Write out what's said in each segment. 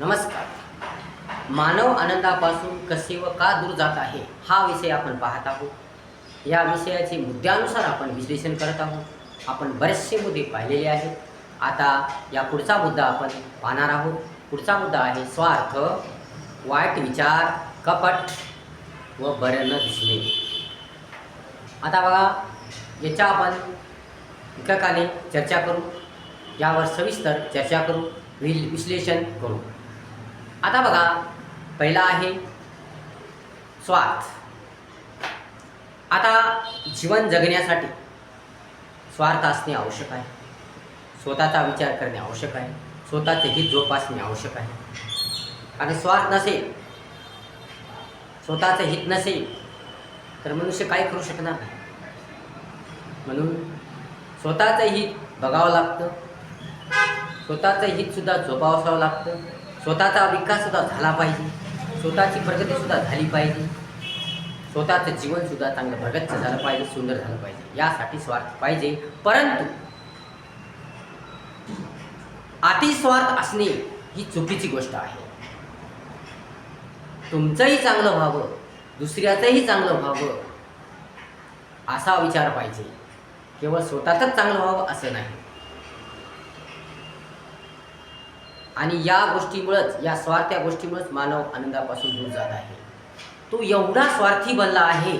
नमस्कार. मानव आनंदापासून कसे व का दूर जात आहे हा विषय आपण पाहत आहोत. या विषयाचे मुद्द्यानुसार आपण विश्लेषण करत आहोत. आपण बरेचसे मुद्दे पाहिलेले आहेत. आता या पुढचा मुद्दा आपण पाहणार आहोत. पुढचा मुद्दा आहे स्वार्थ वाईट विचार कपट व बरं न दिसणे. आता बघा याच्या आपण एकाकाने चर्चा करू. यावर सविस्तर चर्चा करू. विल विश्लेषण करू. आता बघा पहिला आहे स्वार्थ. आता जीवन जगण्यासाठी स्वार्थ असणे आवश्यक आहे. स्वतःचा विचार करणे आवश्यक आहे. स्वतःचे हित जोपासणे आवश्यक आहे. आणि स्वार्थ नसेल स्वतःचं हित नसेल तर मनुष्य काही करू शकणार नाही. म्हणून स्वतःचं हित बघावं लागतं. स्वतःचं हितसुद्धा जोपासावं लागतं. स्वतःचा विकाससुद्धा झाला पाहिजे. स्वतःची प्रगतीसुद्धा झाली पाहिजे. स्वतःचं जीवनसुद्धा चांगलं प्रगत झालं पाहिजे सुंदर झालं पाहिजे. यासाठी स्वार्थ पाहिजे. परंतु अतिस्वार्थ असणे ही चुकीची गोष्ट आहे. तुमचंही चांगलं व्हावं दुसऱ्याचंही चांगलं व्हावं असा विचार पाहिजे. केवळ स्वतःच चांगलं व्हावं असं नाही. आणि या गोष्टीमुळंच या स्वार्थ्या गोष्टीमुळंच मानव आनंदापासून दूर जात आहे. तो एवढा स्वार्थी बनला आहे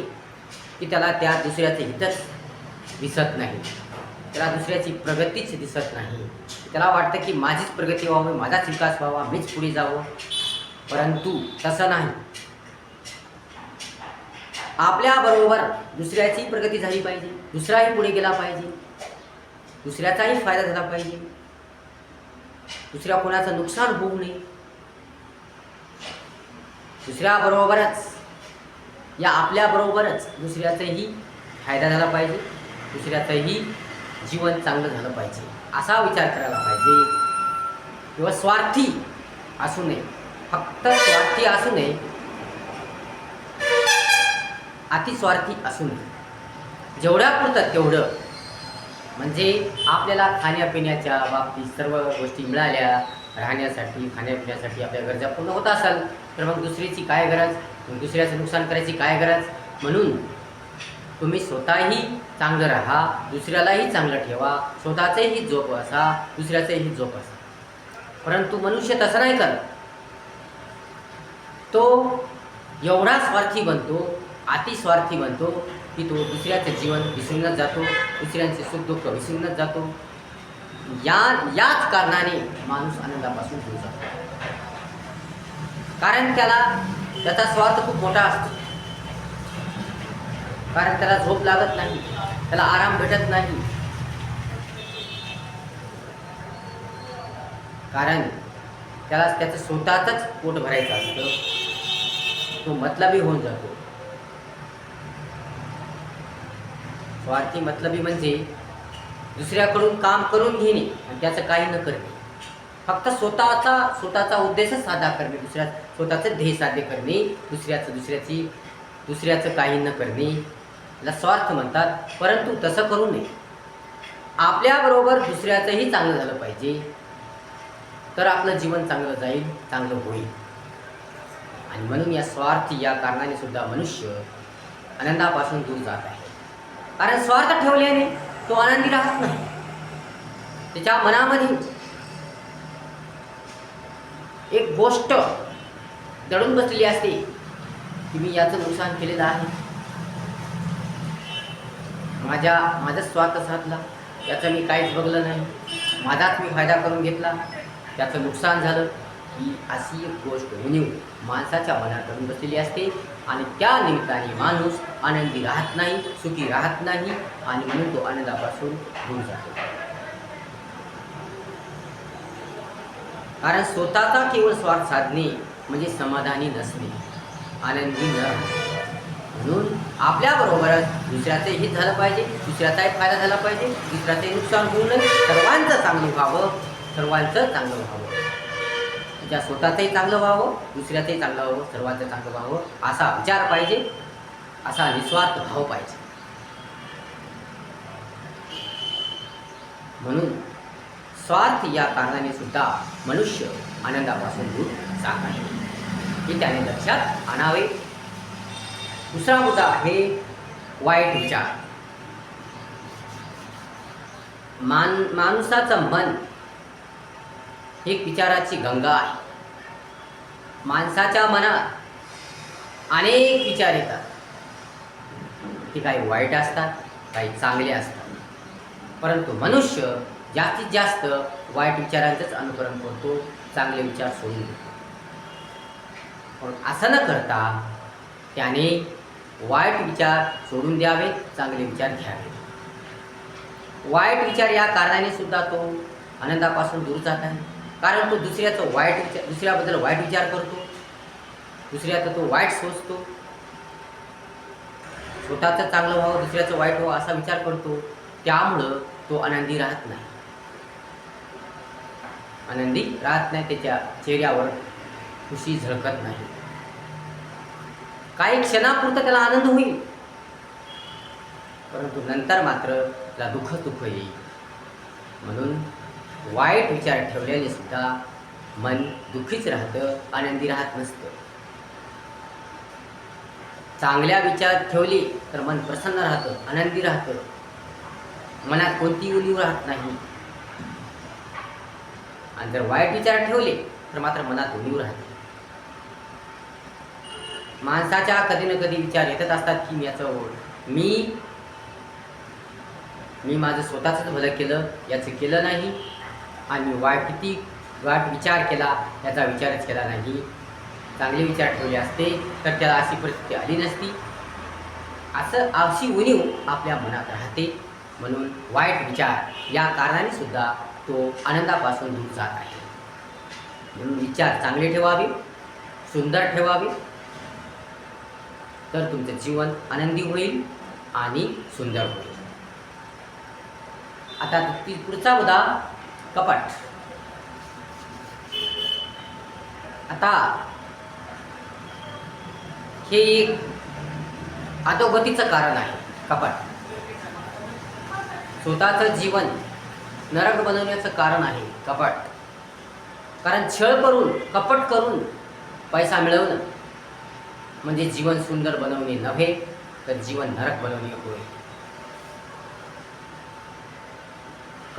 की त्याला त्या दुसऱ्याचे हितच दिसत नाही. त्याला दुसऱ्याची प्रगतीच दिसत नाही. त्याला वाटतं की माझीच प्रगती व्हावी माझाच विकास व्हावा मीच पुढे जावं. परंतु तसं नाही. आपल्याबरोबर दुसऱ्याची प्रगती झाली पाहिजे दुसराही पुढे गेला पाहिजे दुसऱ्याचाही फायदा झाला पाहिजे. दुसऱ्या कोणाचं नुकसान होऊ नये. दुसऱ्याबरोबरच या आपल्याबरोबरच दुसऱ्याचाही फायदा झाला पाहिजे. दुसऱ्याचंही जीवन चांगलं झालं पाहिजे. असा विचार करायला पाहिजे. किंवा स्वार्थी असू नये. फक्त स्वार्थी असू नये. अतिस्वार्थी असू नये. जेवढ्या जेवढ्यापुरतं तेवढं म्हणजे आपल्याला खाण्यापिण्याच्या बाबतीत सर्व गोष्टी मिळाल्या राहण्यासाठी खाण्यापिण्यासाठी आपल्या गरजा पूर्ण होत असाल तर मग दुसरीची काय गरज? दुसऱ्याचं नुकसान करायची काय गरज? म्हणून तुम्ही स्वतःही चांगलं राहा दुसऱ्यालाही चांगलं ठेवा स्वतःचंही जोप असा दुसऱ्याचंही जोप असा. परंतु मनुष्य तसं नाही करत. तो एवढा स्वार्थी बनतो अतिस्वार्थी बनतो. की तो दुसऱ्याचं जीवन विसरूनच जातो. दुसऱ्यांचे सुख दुःख विसरूनच जातो. या याच कारणाने माणूस आनंदापासून दूर जातो. कारण त्याला त्याचा स्वार्थ खूप मोठा असतो. कारण त्याला झोप लागत नाही. त्याला आराम भेटत नाही. कारण त्याला त्याचं स्वतःच पोट भरायचं असतं. तो मतलबी होऊन जातो. स्वार्थी मतलबी म्हणजे दुसऱ्याकडून काम करून घेणे आणि त्याचं काही न करणे. फक्त स्वतःचा स्वतःचा उद्देशच साधा करणे दुसऱ्या स्वतःचं ध्येय साध्य करणे दुसऱ्याचं दुसऱ्याची दुसऱ्याचं काही न करणे. याला स्वार्थ म्हणतात परंतु तसं करू नये. आपल्याबरोबर दुसऱ्याचंही चांगलं झालं पाहिजे तर आपलं जीवन चांगलं जाईल चांगलं होईल. आणि म्हणून या स्वार्थी या कारणाने सुद्धा मनुष्य आनंदापासून दूर जात आहे. कारण स्वार्थ ठेवल्याने तो आनंदी राहत नाही. त्याच्या मनामध्ये एक गोष्ट दडून बसलेली असते की मी याचं नुकसान केलेलं आहे. माझ्या माझा स्वार्थ साधला. याचं मी काहीच बघलं नाही. माझाच मी फायदा करून घेतला. त्याचं नुकसान झालं. ही अशी एक गोष्ट म्हणजे माणसाच्या मनात बसलेली असते. आणि त्या निमित्ताने माणूस आनंदी राहत नाही सुखी राहत नाही आणि म्हणून तो आनंदापासून दूर जातो. कारण स्वतःचा केवळ स्वार्थ साधणे म्हणजे समाधानी नसणे. आनंदी न म्हणून आपल्याबरोबरच दुसऱ्याचं हित झालं पाहिजे दुसऱ्याचाही फायदा झाला पाहिजे दुसऱ्याचंही नुकसान होऊ नये. सर्वांचं चांगलं व्हावं सर्वांचं चांगलं व्हावं. त्या स्वतःचंही चांगलं व्हावं दुसऱ्याचंही चांगलं व्हावं सर्वांचं चांगलं व्हावं असा विचार पाहिजे असा निस्वार्थ भाव पाहिजे. म्हणून स्वार्थ या कारणाने सुद्धा मनुष्य आनंदापासून दूर जात आहे. हे त्याने लक्षात आणावे. दुसरा मुद्दा आहे वाईट विचार. मान माणसाचं मन एक विचाराची गंगा आहे. माणसाच्या मनात अनेक विचार येतात. ते काही वाईट असतात काही चांगले असतात. परंतु मनुष्य जास्तीत जास्त वाईट विचारांचंच अनुकरण करतो चांगले विचार सोडून देतो. पण असं न करता त्याने वाईट विचार सोडून द्यावे चांगले विचार घ्यावे. वाईट विचार या कारणाने सुद्धा तो आनंदापासून दूर जात आहे. कारण तो दुसऱ्याचं वाईट विचार दुसऱ्याबद्दल वाईट विचार करतो. दुसऱ्याचा तो वाईट सोचतो. स्वतःचं चांगलं व्हावं दुसऱ्याचं वाईट व्हावं असा विचार करतो. त्यामुळं तो आनंदी राहत नाही. आनंदी राहत नाही त्याच्या चेहऱ्यावर खुशी झळकत नाही. काही क्षणापुरता त्याला आनंद होईल. परंतु नंतर मात्र त्याला दुःख दुःख येईल. म्हणून वाईट विचार ठेवल्याने सुद्धा मन दुःखीच राहतं आनंदी राहत नसतं. चांगल्या विचार ठेवले तर मन प्रसन्न राहतं आनंदी राहतं. मनात कोणतीही उणीव राहत नाही. आणि जर वाईट विचार ठेवले तर मात्र मनात उणीव राहते. माणसाच्या कधी ना कधी विचार येतच असतात की मी याचं मी मी माझं स्वतःच भलं केलं याचं केलं नाही. आणि वाईट किती वाईट विचार केला याचा विचारच केला नाही. चांगले विचार ठेवले असते तर त्याला अशी परिस्थिती आली नसती. असं अशी उणीव आपल्या मनात राहते. म्हणून वाईट विचार या कारणाने सुद्धा तो आनंदापासून दूर जात आहे. म्हणून विचार चांगले ठेवावे सुंदर ठेवावे तर तुमचं जीवन आनंदी होईल आणि सुंदर होईल. आता ती पुढचा मुद्दा कपट. आता हे एक अधोगतीचं कारण आहे कपट. स्वतःचं जीवन नरक बनवण्याचं कारण आहे कपट. कारण छळ करून कपट करून पैसा मिळवणं म्हणजे जीवन सुंदर बनवणे नव्हे तर जीवन नरक बनवणे होय.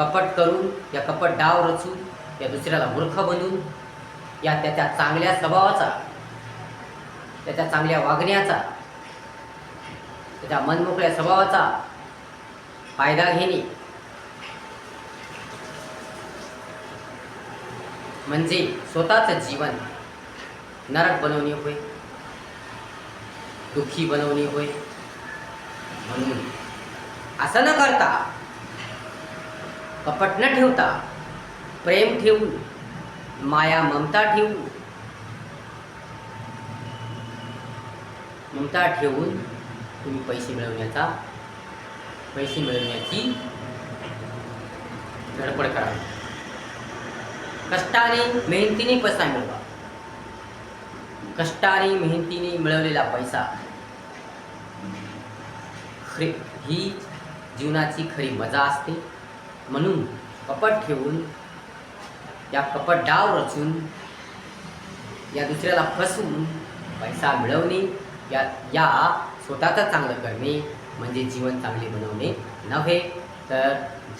कपट करून या कपट डाव रचून या दुसऱ्याला मूर्ख बनवून या त्याच्या चांगल्या स्वभावाचा त्याच्या चांगल्या वागण्याचा त्याच्या मनमोकळ्या स्वभावाचा फायदा घेणे. म्हणजे स्वतःचं जीवन नरक बनवणे होय दुःखी बनवणे होय म्हणून असं न करता कपट न ठेवता प्रेम ठेवून माया ममता ठेवून ममता ठेवून तुम्ही पैसे मिळवण्याचा पैसे मिळवण्याची धडपड करा. कष्टाने मेहनतीने पैसा मिळवा. कष्टाने मेहनतीने मिळवलेला पैसा खरी ही जीवनाची खरी मजा असते. म्हणून कपट ठेवून या कपट डाव रचून या दुसऱ्याला फसवून पैसा मिळवणे या या स्वतःचं चांगलं करणे म्हणजे जीवन चांगले बनवणे नव्हे तर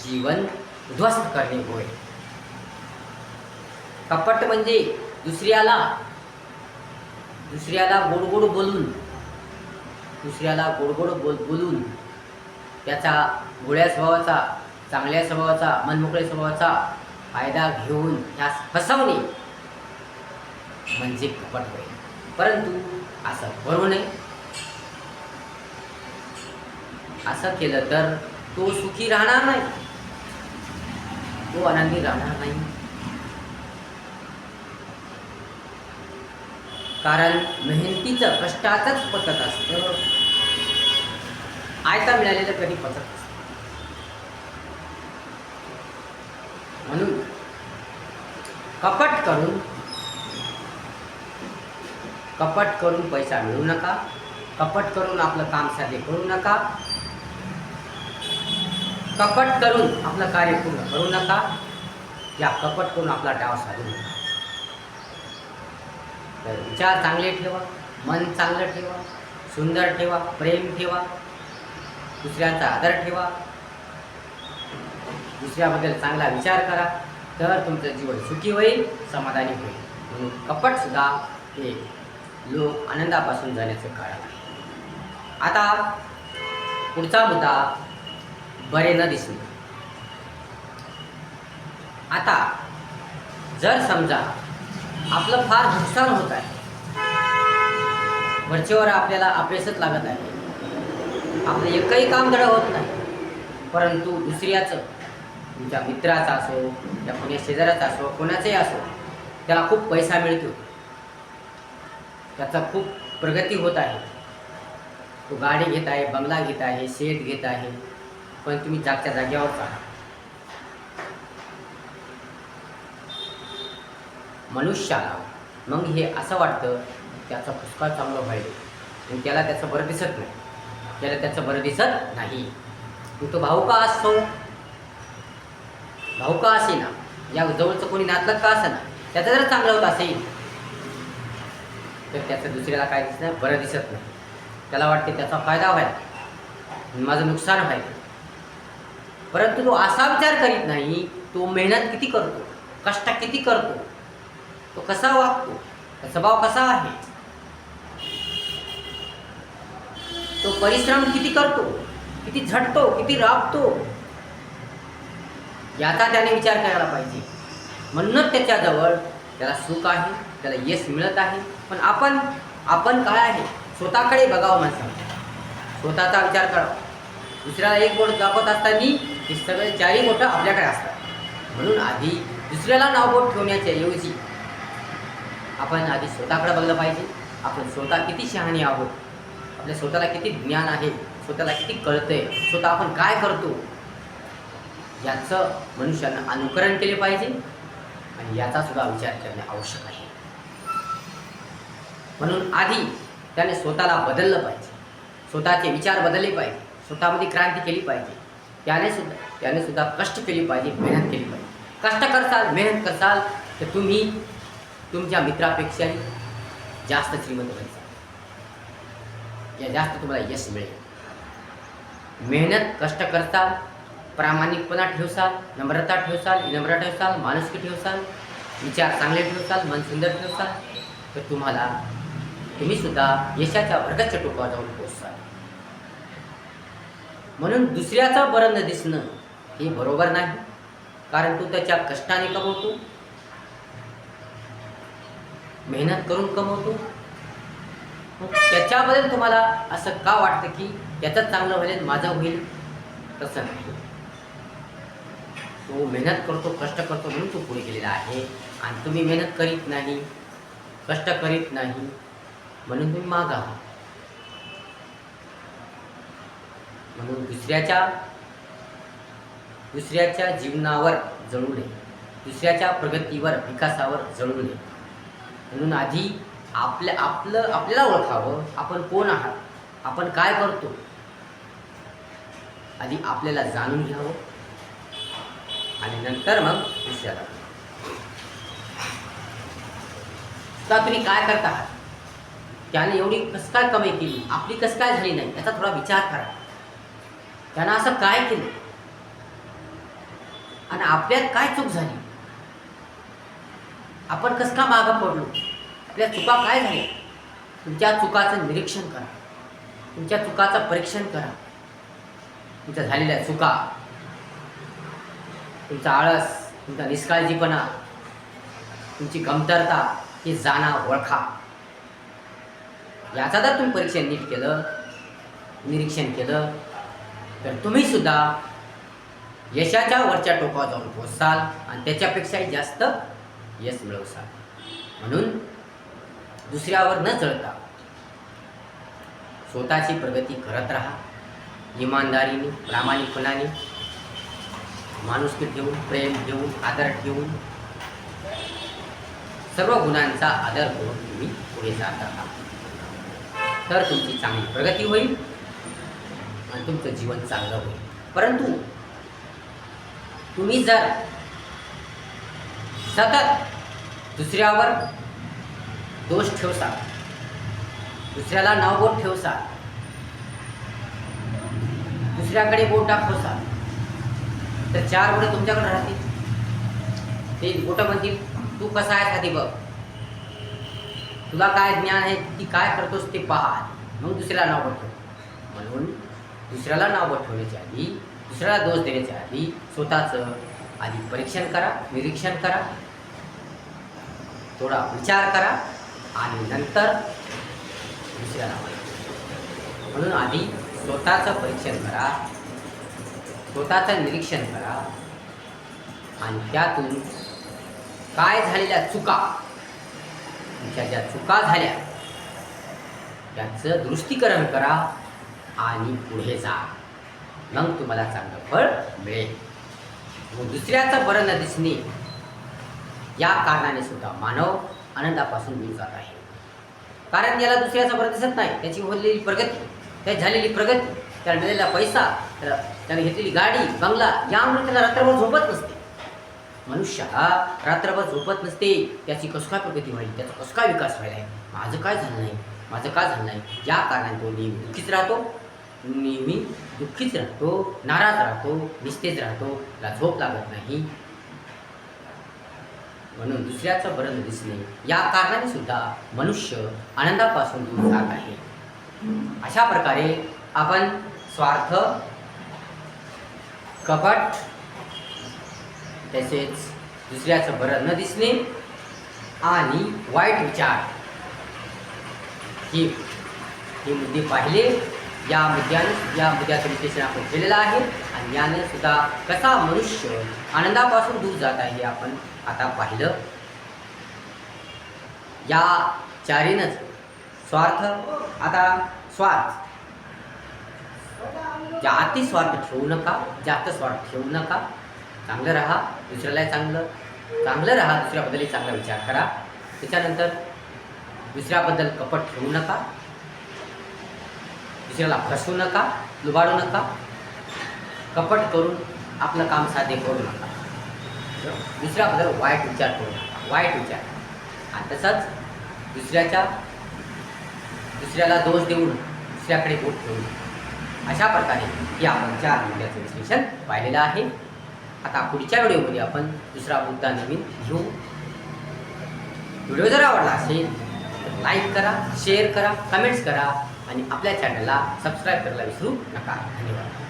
जीवन उद्ध्वस्त करणे होय. कपट म्हणजे दुसऱ्याला दुसऱ्याला गोड गोड बोलून दुसऱ्याला गोड गोड बोल बोलून त्याचा गोळ्या स्वभावाचा चांगल्या स्वभावाचा मनमोकळ्या स्वभावाचा फायदा घेऊन ह्या फसवणे म्हणजे कपट होईल परंतु असं करू नये. असं केलं तर तो सुखी राहणार नाही. तो आनंदी राहणार नाही. कारण मेहनतीचं कष्टाचंच पचत असतं. आयता मिळालेलं कधी पचत नसतं म्हणून कपट करून कपट करून पैसा मिळू नका. कपट करून आपलं काम साधे करू नका. कपट करून आपलं कार्य पूर्ण करू नका. या कपट करून आपला डाव साधू नका. तर विचार चांगले ठेवा मन चांगलं ठेवा सुंदर ठेवा प्रेम ठेवा दुसऱ्यांचा आदर ठेवा. दुसऱ्याबद्दल चांगला विचार करा. तर तुमचं जीवन सुखी होईल समाधानी होईल. म्हणून कपटसुद्धा हे लोक आनंदापासून जाण्याचं कारण आहे. आता पुढचा मुद्दा बरे न दिसणे. आता जर समजा आपलं फार नुकसान होत आहे वरचेवर आपल्याला अपयशच लागत आहे आपलं एकही काम धडं होत नाही परंतु दुसऱ्याचं तुमच्या मित्राचा असो या कोणी शेजाऱ्याचा असो कोणाचाही असो त्याला खूप पैसा मिळतो. त्याचा खूप प्रगती होत आहे. तो गाडी घेत आहे बंगला घेत आहे शेत घेत आहे पण तुम्ही जागच्या जागेवरच आहात मनुष्याला मग हे असं वाटतं त्याचा पुष्कळ चांगलं व्हायला आणि त्याला त्याचं बरं दिसत नाही. त्याला त्याचं बरं दिसत नाही. तो भाऊ का असतो? भाऊ का असे ना? या जवळचं कोणी नातलं का असेना त्याचं जर चांगलं होत असेल तर त्याचं दुसऱ्याला काय दिसत नाही बरं दिसत नाही. त्याला वाटते त्याचा फायदा व्हायला. माझं नुकसान व्हायला. परंतु तो असा विचार करीत नाही तो मेहनत किती करतो? कष्ट किती करतो? तो कसा वागतो? त्याचा स्वभाव कसा आहे? तो परिश्रम किती करतो? किती झटतो? किती राबतो? याचा त्याने विचार करायला पाहिजे. म्हणूनच त्याच्याजवळ त्याला सुख आहे त्याला यश मिळत आहे. पण आपण आपण काय आहे? स्वतःकडे बघावं माणसाने स्वतःचा विचार करावा. दुसऱ्याला एक बोट दाखवत असताना हे सगळे चारही बोटं आपल्याकडे असतात. म्हणून आधी दुसऱ्याला नावबोट ठेवण्याच्या ऐवजी आपण आधी स्वतःकडे बघलं पाहिजे. आपण स्वतः किती शहाणी आहोत? आपल्या स्वतःला किती ज्ञान आहे? स्वतःला किती कळतं आहे स्वतः आपण काय करतो? याचं मनुष्यानं अनुकरण केले पाहिजे आणि याचा सुद्धा विचार करणे आवश्यक आहे. म्हणून आधी त्याने स्वतःला बदललं पाहिजे. स्वतःचे विचार बदलले पाहिजे. स्वतःमध्ये क्रांती केली पाहिजे. त्याने सुद्धा त्याने सुद्धा कष्ट केली पाहिजे मेहनत केली पाहिजे. कष्ट करसाल मेहनत करसाल तर तुम्ही तुमच्या मित्रापेक्षाही जास्त श्रीमंत व्हायचा या जास्त तुम्हाला यश मिळेल. मेहनत कष्ट करताल प्रामाणिकपणा ठेवसाल नम्रता ठेवसाल विनम्र ठेवसाल माणुसकी ठेवसाल विचार चांगले ठेवसाल मन सुंदर ठेवसाल तर तुम्हाला तुम्ही सुद्धा यशाच्या वर्गाच्या टोकावर जाऊन पोचसाल म्हणून दुसऱ्याचा बरं न दिसणं हे बरोबर नाही कारण तो त्याच्या कष्टाने कमवतो मेहनत करून कमवतो. मग त्याच्याबद्दल तुम्हाला असं का वाटतं की त्याचं चांगलं होईल माझं होईल तसं नाही. तो मेहनत करतो कष्ट करतो म्हणून तो पुढे गेलेला आहे. आणि तुम्ही मेहनत करीत नाही कष्ट करीत नाही म्हणून तुम्ही माग आहात. म्हणून दुसऱ्याच्या दुसऱ्याच्या जीवनावर जळू नये. दुसऱ्याच्या प्रगतीवर विकासावर जळू नये. म्हणून आधी आपल्या आपलं आपल्याला ओळखावं आपण कोण आहात आपण काय करतो आधी आपल्याला जाणून घ्यावं. आणि नंतर मग दुसऱ्याला तर तुम्ही काय करता? आहात त्याने एवढी कसं काय कमाई केली? आपली कसं काय झाली नाही? याचा थोडा विचार करा. त्यानं असं काय केलं? आणि आपल्यात काय चूक झाली? आपण कसं का मागं पडलो? आपल्या चुका काय झाल्या? तुमच्या चुकाचं निरीक्षण करा. तुमच्या चुकाचं परीक्षण करा. तुमच्या झालेल्या चुका तुमचा आळस तुमचा निष्काळजीपणा तुमची कमतरता ही जाणा ओळखा. याचा जर तुम्ही परीक्षण नीट केलं निरीक्षण केलं तर तुम्ही सुद्धा यशाच्या वरच्या टोकावर जाऊन पोचसाल आणि त्याच्यापेक्षाही जास्त यश मिळवसाल. म्हणून दुसऱ्यावर न चढता स्वतःची प्रगती करत राहा. इमानदारीने प्रामाणिकपणाने माणुसकी ठेवून प्रेम ठेवून आदर ठेवून सर्व गुणांचा आदर करून तुम्ही पुढे जात. राहा तर तुमची चांगली प्रगती होईल आणि तुमचं जीवन चांगलं होईल. परंतु तुम्ही जर सतत दुसऱ्यावर दोष ठेवसा दुसऱ्याला नावबोट ठेवसा दुसऱ्याकडे बोट दाखवसा तर चार बोटे तुमच्याकडे राहतील. ते बोटं म्हणतील तू कसा आहे आधी बघ. तुला काय ज्ञान आहे ती काय करतोस ते पहा मग दुसऱ्याला नाव पडतो म्हणून दुसऱ्याला नाव ठेवण्याच्या आधी दुसऱ्याला दोष देण्याच्या आधी स्वतःचं आधी परीक्षण करा निरीक्षण करा. थोडा विचार करा आणि नंतर दुसऱ्याला नाव म्हणून आधी स्वतःचं परीक्षण करा. स्वतःचं निरीक्षण करा. आणि त्यातून काय झालेल्या चुका तुमच्या ज्या चुका झाल्या त्याचं दृष्टीकरण करा आणि पुढे जा. मग तुम्हाला चांगलं फळ मिळेल. व दुसऱ्याचं बरं न दिसणे या कारणाने सुद्धा मानव आनंदापासून दूर जात आहे. कारण याला दुसऱ्याचं बरं दिसत नाही. त्याची होलेली प्रगती त्याची झालेली प्रगती त्याला मिळालेला पैसा त्याला त्याने घेतलेली गाडी बंगला यामुळे त्याला रात्रभर झोपत नसते. मनुष्य हा रात्रभर झोपत नसते त्याची कसं काय प्रगती व्हायची त्याचा कसं काय विकास व्हायला आहे? माझं काय झालं नाही? माझं काय झालं नाही? या कारणाने तो नेहमी दुःखीच राहतो. नेहमी दुःखीच राहतो नाराज राहतो निस्तेज राहतो त्याला झोप लागत नाही. म्हणून दुसऱ्याचं बरं दिसणे या कारणाने सुद्धा मनुष्य आनंदापासून दूर जात आहे. अशा प्रकारे आपण स्वार्थ कपट. तसेच दुसऱ्याचं बरं न दिसणे. आणि वाईट विचार. हे हे मुद्दे पाहिले. या मुद्द्याने या मुद्द्याचं विश्लेषण आपण केलेलं आहे. आणि याने सुद्धा कसा मनुष्य आनंदापासून दूर जात आहे हे आपण आता पाहिलं. या चारीनंच स्वार्थ आता स्वार्थ. जाती स्वार्थ ठेवू नका जास्त स्वार्थ ठेवू नका. चांगलं राहा दुसऱ्याला चांगलं. चांगलं राहा दुसऱ्याबद्दलही चांगला विचार करा. त्याच्यानंतर दुसऱ्याबद्दल कपट ठेवू नका. दुसऱ्याला फसवू नका लुबाडू नका. कपट करून आपलं काम साध्य करू नका. दुसऱ्याबद्दल वाईट विचार करू नका. वाईट विचार. आणि तसंच दुसऱ्याच्या दुसऱ्याला दोष देऊन दुसऱ्याकडे बोट ठेवू नका. अशा प्रकारे हे आपण चार मुद्द्याचं विश्लेषण पाहिलेलं आहे. आता पुढच्या व्हिडिओमध्ये आपण दुसरा मुद्दा नवीन घेऊ. व्हिडिओ जर आवडला असेल तर लाईक करा शेअर करा कमेंट्स करा आणि आपल्या चॅनलला सबस्क्राईब करायला विसरू नका. धन्यवाद.